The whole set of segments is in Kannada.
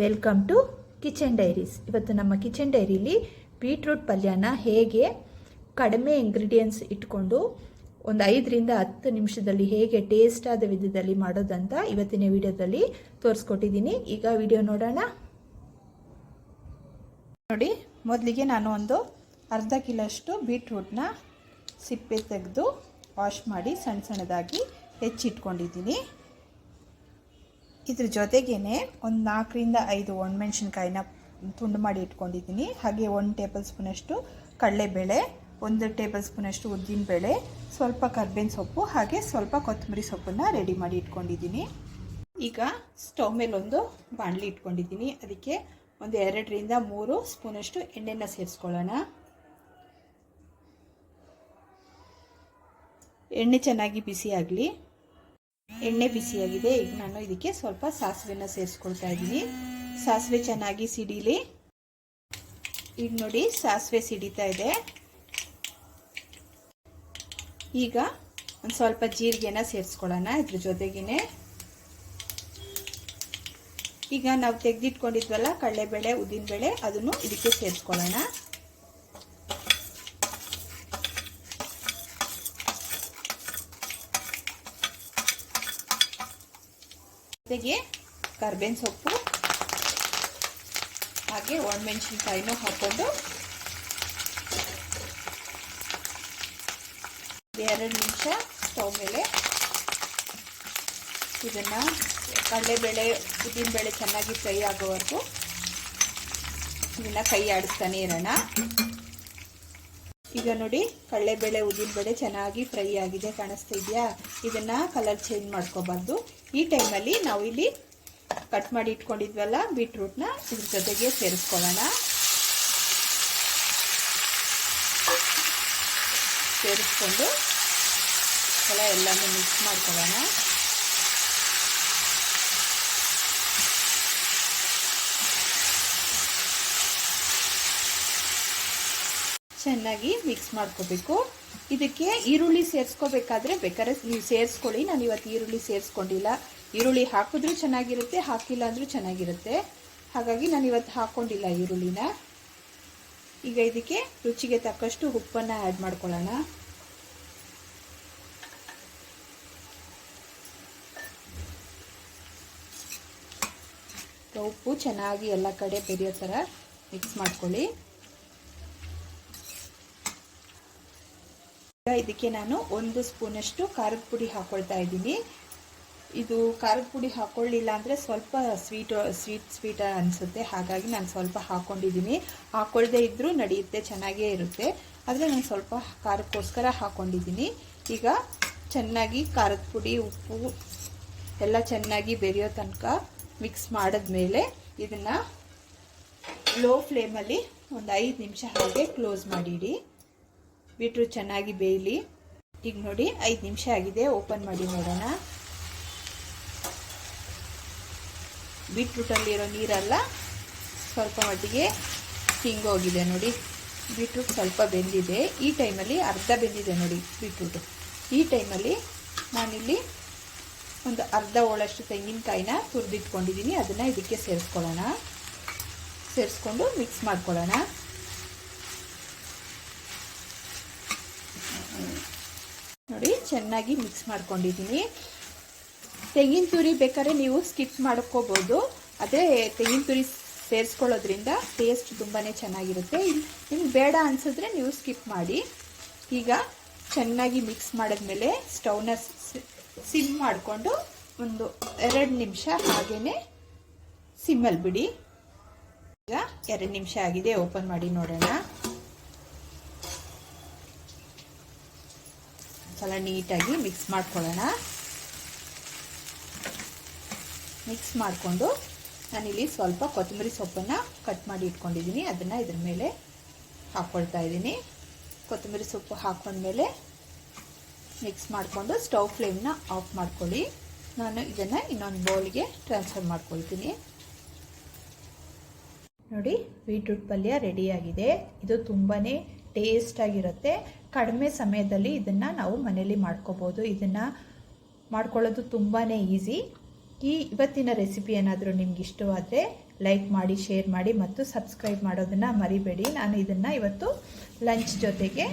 ವೆಲ್ಕಮ್ ಟು ಕಿಚನ್ ಡೈರೀಸ್ ಇವತ್ತು ನಮ್ಮ ಕಿಚನ್ ಡೈರಿಲಿ ಬೀಟ್ರೂಟ್ ಪಲ್ಯನ ಹೇಗೆ ಕಡಿಮೆ ಇಂಗ್ರೀಡಿಯೆಂಟ್ಸ್ ಇಟ್ಕೊಂಡು ಒಂದು ಐದರಿಂದ ಹತ್ತು ನಿಮಿಷದಲ್ಲಿ ಹೇಗೆ ಟೇಸ್ಟ್ ಆದ ವಿಧದಲ್ಲಿ ಮಾಡೋದಂತ ಇವತ್ತಿನ ವಿಡಿಯೋದಲ್ಲಿ ತೋರಿಸ್ಕೊಟ್ಟಿದ್ದೀನಿ. ಈಗ ವಿಡಿಯೋ ನೋಡೋಣ. ನೋಡಿ, ಮೊದಲಿಗೆ ನಾನು ಒಂದು ಅರ್ಧ ಕಿಲೋಷ್ಟು ಬೀಟ್ರೂಟ್ನ ಸಿಪ್ಪೆ ತೆಗೆದು ವಾಶ್ ಮಾಡಿ ಸಣ್ಣ ಸಣ್ಣದಾಗಿ ಹೆಚ್ಚಿಟ್ಕೊಂಡಿದ್ದೀನಿ. ಇದ್ರ ಜೊತೆಗೇ ಒಂದು ನಾಲ್ಕರಿಂದ ಐದು ಒಣಮೆಣ್ಸಿನ್ಕಾಯಿನ ತುಂಡು ಮಾಡಿ ಇಟ್ಕೊಂಡಿದ್ದೀನಿ. ಹಾಗೆ ಒಂದು ಟೇಬಲ್ ಸ್ಪೂನಷ್ಟು ಕಡಲೆಬೇಳೆ, ಒಂದು ಟೇಬಲ್ ಸ್ಪೂನಷ್ಟು ಉದ್ದಿನಬೇಳೆ, ಸ್ವಲ್ಪ ಕರ್ಬೇವಿನ ಸೊಪ್ಪು, ಹಾಗೆ ಸ್ವಲ್ಪ ಕೊತ್ತಂಬರಿ ಸೊಪ್ಪನ್ನು ರೆಡಿ ಮಾಡಿ ಇಟ್ಕೊಂಡಿದ್ದೀನಿ. ಈಗ ಸ್ಟವ್ ಮೇಲೆ ಒಂದು ಬಾಣಲಿ ಇಟ್ಕೊಂಡಿದ್ದೀನಿ. ಅದಕ್ಕೆ ಒಂದು ಎರಡರಿಂದ ಮೂರು ಸ್ಪೂನಷ್ಟು ಎಣ್ಣೆನ ಸೇರಿಸ್ಕೊಳ್ಳೋಣ. ಎಣ್ಣೆ ಚೆನ್ನಾಗಿ ಬಿಸಿ ಆಗಲಿ. ಎಣ್ಣೆ ಬಿಸಿಯಾಗಿದೆ. ಈಗ ನಾನು ಇದಕ್ಕೆ ಸ್ವಲ್ಪ ಸಾಸಿವೆನ ಸೇರಿಸ್ಕೊಳ್ತಾ ಇದ್ದೀನಿ. ಸಾಸಿವೆ ಚೆನ್ನಾಗಿ ಸಿಡಿಲಿ. ಈಗ ನೋಡಿ ಸಾಸಿವೆ ಸಿಡಿತಾ ಇದೆ. ಈಗ ಒಂದು ಸ್ವಲ್ಪ ಜೀರಿಗೆನ ಸೇರಿಸ್ಕೊಳ್ಳೋಣ ಇದ್ರ ಜೊತೆಗೇನೆ. ಈಗ ನಾವು ತೆಗೆದಿಟ್ಕೊಂಡಿದ್ವಲ್ಲ ಕಡಲೆಬೇಳೆ, ಉದ್ದಿನಬೇಳೆ, ಅದನ್ನು ಇದಕ್ಕೆ ಸೇರಿಸ್ಕೊಳ್ಳೋಣ. ಜೊತೆಗೆ ಕರ್ಬೇವಿನ ಸೊಪ್ಪು, ಹಾಗೆ ಒಣಮೆಣಸಿನ್ಕಾಯಿನೂ ಹಾಕ್ಕೊಂಡು ಎರಡು ನಿಮಿಷ ಸ್ಟವ್ ಮೇಲೆ ಇದನ್ನು ಕಡಲೆಬೇಳೆ, ಉದ್ದಿನಬೇಳೆ ಚೆನ್ನಾಗಿ ಫ್ರೈ ಆಗೋವರೆಗೂ ಇದನ್ನ ಕೈ ಆಡಿಸ್ತಾನೆ ಇರೋಣ. ಈಗ ನೋಡಿ, ಕಡಲೆಬೇಳೆ ಉದ್ದಿನಬೇಳೆ ಚೆನ್ನಾಗಿ ಫ್ರೈ ಆಗಿದೆ, ಕಾಣಿಸ್ತಾ ಇದೆಯಾ? ಇದನ್ನು ಕಲರ್ ಚೇಂಜ್ ಮಾಡ್ಕೋಬಾರ್ದು. ಈ ಟೈಮಲ್ಲಿ ನಾವು ಇಲ್ಲಿ ಕಟ್ ಮಾಡಿ ಇಟ್ಕೊಂಡಿದ್ವಲ್ಲ ಬೀಟ್ರೂಟ್ನ ಇದ್ರ ಜೊತೆಗೆ ಸೇರಿಸ್ಕೊಳ್ಳೋಣ. ಸೇರಿಸ್ಕೊಂಡು ಎಲ್ಲ ಎಲ್ಲನೂ ಮಿಕ್ಸ್ ಮಾಡ್ಕೊಳ್ಳೋಣ. ಚೆನ್ನಾಗಿ ಮಿಕ್ಸ್ ಮಾಡ್ಕೋಬೇಕು. ಇದಕ್ಕೆ ಈರುಳ್ಳಿ ಸೇರಿಸ್ಕೋಬೇಕಾದ್ರೆ ಬೇಕಾದ್ರೆ ನೀವು ಸೇರಿಸ್ಕೊಳ್ಳಿ. ನಾನು ಇವತ್ತು ಈರುಳ್ಳಿ ಸೇರಿಸ್ಕೊಂಡಿಲ್ಲ. ಈರುಳ್ಳಿ ಹಾಕಿದ್ರೂ ಚೆನ್ನಾಗಿರುತ್ತೆ, ಹಾಕಿಲ್ಲ ಅಂದರೂ ಚೆನ್ನಾಗಿರುತ್ತೆ. ಹಾಗಾಗಿ ನಾನು ಇವತ್ತು ಹಾಕ್ಕೊಂಡಿಲ್ಲ ಈರುಳ್ಳಿನ. ಈಗ ಇದಕ್ಕೆ ರುಚಿಗೆ ತಕ್ಕಷ್ಟು ಉಪ್ಪನ್ನು ಆ್ಯಡ್ ಮಾಡ್ಕೊಳ್ಳೋಣ. ಉಪ್ಪು ಚೆನ್ನಾಗಿ ಎಲ್ಲ ಕಡೆ ಬೆರೆಯೋ ಥರ ಮಿಕ್ಸ್ ಮಾಡ್ಕೊಳ್ಳಿ. ಇದಕ್ಕೆ ನಾನು ಒಂದು ಸ್ಪೂನಷ್ಟು ಖಾರದ ಪುಡಿ ಹಾಕೊಳ್ತಾ ಇದ್ದೀನಿ. ಇದು ಖಾರದ ಪುಡಿ ಹಾಕೊಳ್ಳಿಲ್ಲ ಅಂದರೆ ಸ್ವಲ್ಪ ಸ್ವೀಟ್ ಸ್ವೀಟ್ ಸ್ವೀಟ್ ಅನಿಸುತ್ತೆ. ಹಾಗಾಗಿ ನಾನು ಸ್ವಲ್ಪ ಹಾಕ್ಕೊಂಡಿದ್ದೀನಿ ಹಾಕೊಳ್ಳದೆ ಇದ್ದರೂ ನಡೆಯುತ್ತೆ, ಚೆನ್ನಾಗೇ ಇರುತ್ತೆ. ಆದರೆ ನಾನು ಸ್ವಲ್ಪ ಖಾರಕ್ಕೋಸ್ಕರ ಹಾಕ್ಕೊಂಡಿದ್ದೀನಿ ಈಗ ಚೆನ್ನಾಗಿ ಖಾರದ ಪುಡಿ, ಉಪ್ಪು ಎಲ್ಲ ಚೆನ್ನಾಗಿ ಬೆರೆಯೋ ತನಕ ಮಿಕ್ಸ್ ಮಾಡಿದ್ಮೇಲೆ ಇದನ್ನು ಲೋ ಫ್ಲೇಮಲ್ಲಿ ಒಂದು ಐದು ನಿಮಿಷ ಹಾಗೆ ಕ್ಲೋಸ್ ಮಾಡಿಡಿ. ಬೀಟ್ರೂಟ್ ಚೆನ್ನಾಗಿ ಬೇಯಲಿ. ಈಗ ನೋಡಿ ಐದು ನಿಮಿಷ ಆಗಿದೆ, ಓಪನ್ ಮಾಡಿ ನೋಡೋಣ. ಬೀಟ್ರೂಟಲ್ಲಿರೋ ನೀರೆಲ್ಲ ಸ್ವಲ್ಪ ಮಟ್ಟಿಗೆ ಹಿಂಗೋಗಿದೆ ನೋಡಿ. ಬೀಟ್ರೂಟ್ ಸ್ವಲ್ಪ ಬೆಂದಿದೆ. ಈ ಟೈಮಲ್ಲಿ ಅರ್ಧ ಬೆಂದಿದೆ ನೋಡಿ ಬೀಟ್ರೂಟು. ಈ ಟೈಮಲ್ಲಿ ನಾನಿಲ್ಲಿ ಒಂದು ಅರ್ಧ ಓಳಷ್ಟು ತೆಂಗಿನಕಾಯಿನ ತುರಿದಿಟ್ಕೊಂಡಿದ್ದೀನಿ. ಅದನ್ನು ಇದಕ್ಕೆ ಸೇರಿಸ್ಕೊಳ್ಳೋಣ. ಸೇರಿಸ್ಕೊಂಡು ಮಿಕ್ಸ್ ಮಾಡ್ಕೊಳ್ಳೋಣ ನೋಡಿ ಚೆನ್ನಾಗಿ ಮಿಕ್ಸ್ ಮಾಡ್ಕೊಂಡಿದ್ದೀನಿ. ತೆಂಗಿನ ತುರಿ ಬೇಕಾದ್ರೆ ನೀವು ಸ್ಕಿಪ್ ಮಾಡ್ಕೋಬೋದು. ಅದೇ ತೆಂಗಿನ ತುರಿ ಸೇರಿಸ್ಕೊಳ್ಳೋದ್ರಿಂದ ಟೇಸ್ಟ್ ತುಂಬಾ ಚೆನ್ನಾಗಿರುತ್ತೆ. ನಿಮ್ಗೆ ಬೇಡ ಅನಿಸಿದ್ರೆ ನೀವು ಸ್ಕಿಪ್ ಮಾಡಿ. ಈಗ ಚೆನ್ನಾಗಿ ಮಿಕ್ಸ್ ಮಾಡಿದ್ಮೇಲೆ ಸ್ಟವ್ನ ಸಿಮ್ ಮಾಡಿಕೊಂಡು ಒಂದು ಎರಡು ನಿಮಿಷ ಹಾಗೇ ಸಿಮ್ಮಲ್ಲಿ ಬಿಡಿ. ಈಗ ಎರಡು ನಿಮಿಷ ಆಗಿದೆ ಓಪನ್ ಮಾಡಿ ನೋಡೋಣ. ಸಲ ನೀಟಾಗಿ ಮಿಕ್ಸ್ ಮಾಡ್ಕೊಳ್ಳೋಣ. ಮಿಕ್ಸ್ ಮಾಡಿಕೊಂಡು ನಾನಿಲ್ಲಿ ಸ್ವಲ್ಪ ಕೊತ್ತಂಬರಿ ಸೊಪ್ಪನ್ನು ಕಟ್ ಮಾಡಿ ಇಟ್ಕೊಂಡಿದ್ದೀನಿ. ಅದನ್ನು ಇದ್ರ ಮೇಲೆ ಹಾಕ್ಕೊಳ್ತಾ ಇದ್ದೀನಿ. ಕೊತ್ತಂಬರಿ ಸೊಪ್ಪು ಹಾಕ್ಕೊಂಡ್ಮೇಲೆ ಮಿಕ್ಸ್ ಮಾಡಿಕೊಂಡು ಸ್ಟವ್ ಫ್ಲೇಮ್ನ ಆಫ್ ಮಾಡ್ಕೊಳ್ಳಿ. ನಾನು ಇದನ್ನು ಇನ್ನೊಂದು ಬೌಲ್ಗೆ ಟ್ರಾನ್ಸ್ಫರ್ ಮಾಡ್ಕೊಳ್ತೀನಿ. ನೋಡಿ ಬೀಟ್ರೂಟ್ ಪಲ್ಯ ರೆಡಿಯಾಗಿದೆ ಇದು ತುಂಬಾ ಟೇಸ್ಟಾಗಿರುತ್ತೆ ಕಡಿಮೆ ಸಮಯದಲ್ಲಿ ಇದನ್ನು ನಾವು ಮನೇಲಿ ಮಾಡ್ಕೋಬೋದು. ಇದನ್ನು ಮಾಡ್ಕೊಳ್ಳೋದು ತುಂಬಾ ಈಸಿ ಈ ಇವತ್ತಿನ ರೆಸಿಪಿ ಏನಾದರೂ ನಿಮ್ಗೆ ಇಷ್ಟವಾದರೆ ಲೈಕ್ ಮಾಡಿ ಶೇರ್ ಮಾಡಿ ಮತ್ತು ಸಬ್ಸ್ಕ್ರೈಬ್ ಮಾಡೋದನ್ನು ಮರಿಬೇಡಿ. ನಾನು ಇದನ್ನು ಇವತ್ತು ಲಂಚ್ ಜೊತೆಗೆ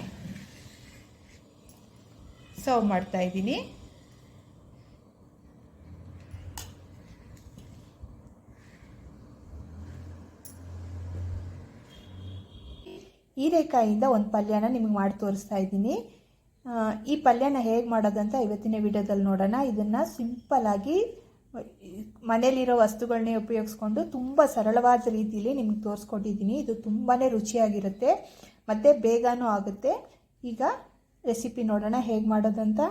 ಸರ್ವ್ ಮಾಡ್ತಾ ಹೀರೆಕಾಯಿಂದ ಒಂದು ಪಲ್ಯನ ನಿಮಗೆ ಮಾಡಿ ತೋರಿಸ್ತಾ ಇದ್ದೀನಿ. ಈ ಪಲ್ಯನ ಹೇಗೆ ಮಾಡೋದಂತ ಇವತ್ತಿನ ವಿಡಿಯೋದಲ್ಲಿ ನೋಡೋಣ. ಇದನ್ನು ಸಿಂಪಲ್ಲಾಗಿ ಮನೇಲಿರೋ ವಸ್ತುಗಳನ್ನೇ ಉಪಯೋಗಿಸ್ಕೊಂಡು ತುಂಬ ಸರಳವಾದ ರೀತಿಯಲ್ಲಿ ನಿಮಗೆ ತೋರಿಸ್ಕೊಟ್ಟಿದ್ದೀನಿ. ಇದು ತುಂಬಾ ರುಚಿಯಾಗಿರುತ್ತೆ. ಮತ್ತು ಬೇಗನೂ ಆಗುತ್ತೆ. ಈಗ ರೆಸಿಪಿ ನೋಡೋಣ ಹೇಗೆ ಮಾಡೋದಂತ.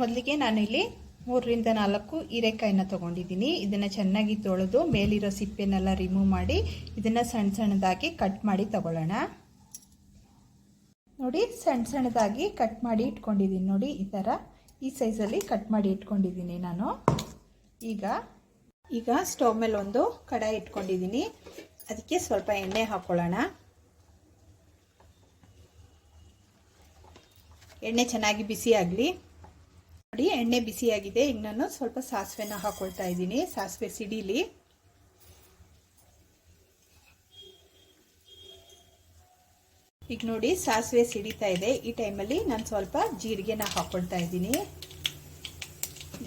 ಮೊದಲಿಗೆ ನಾನಿಲ್ಲಿ ಮೂರರಿಂದ ನಾಲ್ಕು ಹೀರೆಕಾಯಿನ ತೊಗೊಂಡಿದ್ದೀನಿ. ಇದನ್ನು ಚೆನ್ನಾಗಿ ತೊಳೆದು ಮೇಲಿರೋ ಸಿಪ್ಪೆನೆಲ್ಲ ರಿಮೂವ್ ಮಾಡಿ ಇದನ್ನು ಸಣ್ಣ ಸಣ್ಣದಾಗಿ ಕಟ್ ಮಾಡಿ ತಗೊಳ್ಳೋಣ. ನೋಡಿ, ಸಣ್ಣ ಸಣ್ಣದಾಗಿ ಕಟ್ ಮಾಡಿ ಇಟ್ಕೊಂಡಿದ್ದೀನಿ ನೋಡಿ ಈ ಥರ ಈ ಸೈಜಲ್ಲಿ ಕಟ್ ಮಾಡಿ ಇಟ್ಕೊಂಡಿದ್ದೀನಿ ನಾನು. ಈಗ ಈಗ ಸ್ಟವ್ ಮೇಲೆ ಒಂದು ಕಡಾಯಿ ಇಟ್ಕೊಂಡಿದ್ದೀನಿ. ಅದಕ್ಕೆ ಸ್ವಲ್ಪ ಎಣ್ಣೆ ಹಾಕ್ಕೊಳ್ಳೋಣ ಎಣ್ಣೆ ಚೆನ್ನಾಗಿ ಬಿಸಿ ಆಗಲಿ. ನೋಡಿ ಎಣ್ಣೆ ಬಿಸಿಯಾಗಿದೆ. ಈಗ ನಾನು ಸ್ವಲ್ಪ ಸಾಸಿವೆನ ಹಾಕೊಳ್ತಾ ಇದ್ದೀನಿ. ಸಾಸಿವೆ ಸಿಡಿಲಿ. ಈಗ ನೋಡಿ, ಸಾಸಿವೆ ಸಿಡಿತಾ ಇದೆ. ಈ ಟೈಮಲ್ಲಿ ನಾನು ಸ್ವಲ್ಪ ಜೀರಿಗೆನ ಹಾಕೊಳ್ತಾ ಇದ್ದೀನಿ.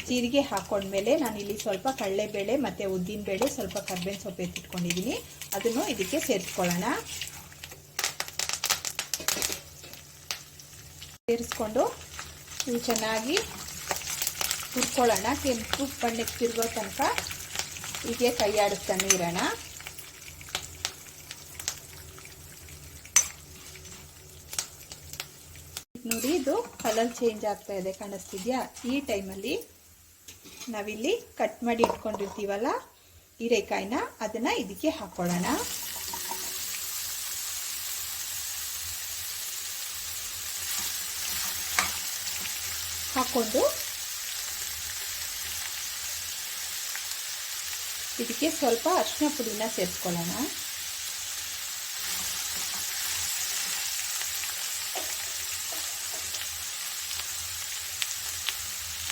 ಜೀರಿಗೆ ಹಾಕೊಂಡ್ಮೇಲೆ ನಾನು ಇಲ್ಲಿ ಸ್ವಲ್ಪ ಕಡಲೆಬೇಳೆ ಮತ್ತು ಉದ್ದಿನಬೇಳೆ ಸ್ವಲ್ಪ ಕರ್ಬೇವಿನ ಸೊಪ್ಪು ಎತ್ತಿಟ್ಕೊಂಡಿದ್ದೀನಿ. ಅದನ್ನು ಇದಕ್ಕೆ ಸೇರಿಸ್ಕೊಳ್ಳೋಣ. ಸೇರಿಸ್ಕೊಂಡು ಇವು ಚೆನ್ನಾಗಿ ಹುರ್ಕೊಳ್ಳೋಣ ಕೆಂಪು ಬಣ್ಣಕ್ಕೆ ತಿರುಗೋ ತನಕ ಹೀಗೆ ಕೈ ಆಡಿಸ್ತಾನೆ ಇರೋಣ ನೋಡಿ, ಇದು ಕಲರ್ ಚೇಂಜ್ ಆಗ್ತಾ ಇದೆ ಕಾಣಿಸ್ತಿದ್ಯಾ? ಈ ಟೈಮಲ್ಲಿ ನಾವಿಲ್ಲಿ ಕಟ್ ಮಾಡಿ ಇಟ್ಕೊಂಡಿರ್ತೀವಲ್ಲ ಹೀರೆಕಾಯಿನ ಅದನ್ನು ಇದಕ್ಕೆ ಹಾಕೊಳ್ಳೋಣ. ಹಾಕ್ಕೊಂಡು ಇದಕ್ಕೆ ಸ್ವಲ್ಪ ಅರಿಶಿನ ಪುಡಿನ ಸೇರಿಸ್ಕೊಳ್ಳೋಣ.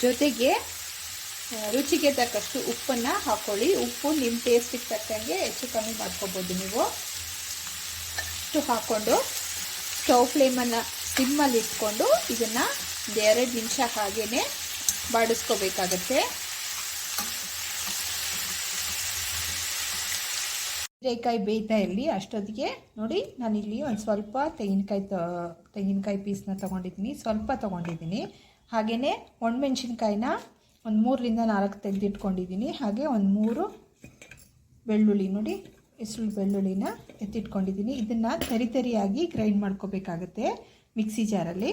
ಜೊತೆಗೆ ರುಚಿಗೆ ತಕ್ಕಷ್ಟು ಉಪ್ಪನ್ನು ಹಾಕ್ಕೊಳ್ಳಿ ಉಪ್ಪು ನಿಮ್ಮ ಟೇಸ್ಟಿಗೆ ತಕ್ಕಂಗೆ ಹೆಚ್ಚು ಕಮ್ಮಿ ಮಾಡ್ಕೋಬೋದು ನೀವು. ಅಷ್ಟು ಹಾಕ್ಕೊಂಡು ಸ್ಟವ್ ಫ್ಲೇಮನ್ನು ಸಿಮ್ಮಲ್ಲಿ ಇಟ್ಕೊಂಡು ಇದನ್ನು ಎರಡು ನಿಮಿಷ ಹಾಗೇ ಬಾಡಿಸ್ಕೋಬೇಕಾಗತ್ತೆ. ಹೀರೆಕಾಯಿ ಬೇಯ್ತಾ ಇರಲಿ, ಅಷ್ಟೊತ್ತಿಗೆ ನೋಡಿ ನಾನಿಲ್ಲಿ ಒಂದು ಸ್ವಲ್ಪ ತೆಂಗಿನಕಾಯಿ ತೆಂಗಿನಕಾಯಿ ಪೀಸ್ನ ತೊಗೊಂಡಿದ್ದೀನಿ, ಸ್ವಲ್ಪ ತೊಗೊಂಡಿದ್ದೀನಿ. ಹಾಗೆಯೇ ಒಣಮೆಣ್ಸಿನ್ಕಾಯಿನ ಒಂದು ಮೂರರಿಂದ ನಾಲ್ಕು ತೆಗೆದಿಟ್ಕೊಂಡಿದ್ದೀನಿ. ಹಾಗೆ ಒಂದು ಮೂರು ಬೆಳ್ಳುಳ್ಳಿ, ನೋಡಿ ಹೆಸರು ಬೆಳ್ಳುಳ್ಳಿನ ಎತ್ತಿಟ್ಕೊಂಡಿದ್ದೀನಿ. ಇದನ್ನು ತರಿ ತರಿಯಾಗಿ ಗ್ರೈಂಡ್ ಮಾಡ್ಕೋಬೇಕಾಗತ್ತೆ ಮಿಕ್ಸಿ ಜಾರಲ್ಲಿ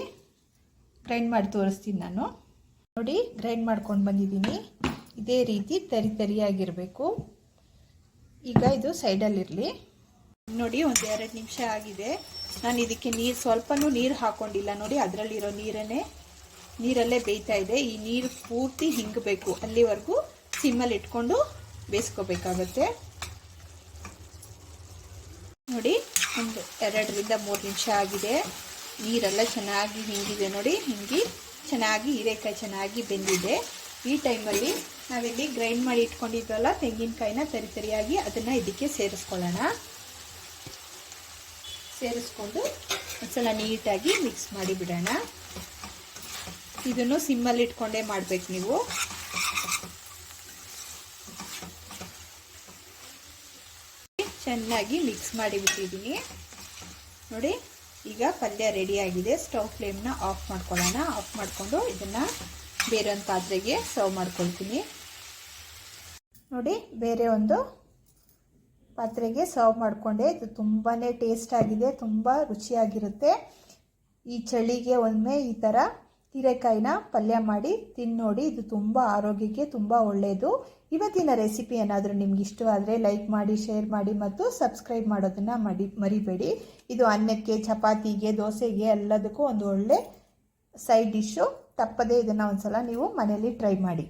ಗ್ರೈಂಡ್ ಮಾಡಿ ತೋರಿಸ್ತೀನಿ ನಾನು. ನೋಡಿ ಗ್ರೈಂಡ್ ಮಾಡ್ಕೊಂಡು ಬಂದಿದ್ದೀನಿ. ಇದೇ ರೀತಿ ತರಿ ತರಿಯಾಗಿರಬೇಕು. ಈಗ ಇದು ಸೈಡಲ್ಲಿರಲಿ. ನೋಡಿ ಒಂದು ಎರಡು ನಿಮಿಷ ಆಗಿದೆ. ನಾನು ಇದಕ್ಕೆ ನೀರು ಸ್ವಲ್ಪನೂ ನೀರು ಹಾಕ್ಕೊಂಡಿಲ್ಲ ನೋಡಿ ಅದರಲ್ಲಿರೋ ನೀರನ್ನೇ, ನೀರಲ್ಲೇ ಬೇಯ್ತಾ ಇದೆ. ಈ ನೀರು ಪೂರ್ತಿ ಹಿಂಗಬೇಕು ಅಲ್ಲಿವರೆಗೂ ಸಿಮ್ಮಲ್ಲಿ ಇಟ್ಕೊಂಡು ಬೇಯಿಸ್ಕೋಬೇಕಾಗತ್ತೆ. ನೋಡಿ ಒಂದು ಎರಡರಿಂದ ಮೂರು ನಿಮಿಷ ಆಗಿದೆ. ನೀರೆಲ್ಲ ಚೆನ್ನಾಗಿ ಹಿಂಗಿದೆ ನೋಡಿ. ಹಿಂಗಿ ಚೆನ್ನಾಗಿ ಹೀರೆಕಾಯಿ ಚೆನ್ನಾಗಿ ಬೆಂದಿದೆ. ಈ ಟೈಮಲ್ಲಿ ನಾವಿಲ್ಲಿ ಗ್ರೈಂಡ್ ಮಾಡಿ ಇಟ್ಕೊಂಡಿದ್ವಲ್ಲ, ತೆಂಗಿನಕಾಯಿನ ತರಿ ತರಿಯಾಗಿ ಅದನ್ನು ಇದಕ್ಕೆ ಸೇರಿಸ್ಕೊಳ್ಳೋಣ. ಸೇರಿಸ್ಕೊಂಡು ಒಂದ್ಸಲ ನೀಟಾಗಿ ಮಿಕ್ಸ್ ಮಾಡಿ ಬಿಡೋಣ. ಇದನ್ನು ಸಿಮ್ಮಲ್ಲಿ ಇಟ್ಕೊಂಡೇ ಮಾಡಬೇಕು ನೀವು. ಚೆನ್ನಾಗಿ ಮಿಕ್ಸ್ ಮಾಡಿಬಿಟ್ಟಿದ್ದೀನಿ ನೋಡಿ, ಈಗ ಪಲ್ಯ ರೆಡಿಯಾಗಿದೆ ಸ್ಟವ್ ಫ್ಲೇಮ್ನ ಆಫ್ ಮಾಡ್ಕೊಳ್ಳೋಣ. ಆಫ್ ಮಾಡಿಕೊಂಡು ಇದನ್ನು ಬೇರೆ ಒಂದು ಪಾತ್ರೆಗೆ ಸರ್ವ್ ಮಾಡ್ಕೊಳ್ತೀನಿ. ನೋಡಿ, ಬೇರೆ ಒಂದು ಪಾತ್ರೆಗೆ ಸರ್ವ್ ಮಾಡಿಕೊಂಡೆ. ಇದು ತುಂಬಾ ಟೇಸ್ಟ್ ಆಗಿದೆ, ತುಂಬ ರುಚಿಯಾಗಿರುತ್ತೆ. ಈ ಚಳಿಗೆ ಒಮ್ಮೆ ಈ ಥರ ಹೀರೆಕಾಯಿನ ಪಲ್ಯ ಮಾಡಿ ತಿನ್ನೋಡಿ ಇದು ತುಂಬ ಆರೋಗ್ಯಕ್ಕೆ ತುಂಬ ಒಳ್ಳೆಯದು ಇವತ್ತಿನ ರೆಸಿಪಿ ಏನಾದರೂ ನಿಮ್ಗೆ ಇಷ್ಟವಾದರೆ ಲೈಕ್ ಮಾಡಿ ಶೇರ್ ಮಾಡಿ ಮತ್ತು ಸಬ್ಸ್ಕ್ರೈಬ್ ಮಾಡೋದನ್ನು ಮಡಿ, ಮರಿಬೇಡಿ. ಇದು ಅನ್ನಕ್ಕೆ, ಚಪಾತಿಗೆ, ದೋಸೆಗೆ ಎಲ್ಲದಕ್ಕೂ ಒಂದು ಒಳ್ಳೆ ಸೈಡ್ ಡಿಶ್ಶು ತಪ್ಪದೇ ಇದನ್ನು ಒಂದು ಸಲ ನೀವು ಮನೆಯಲ್ಲಿ ಟ್ರೈ ಮಾಡಿ.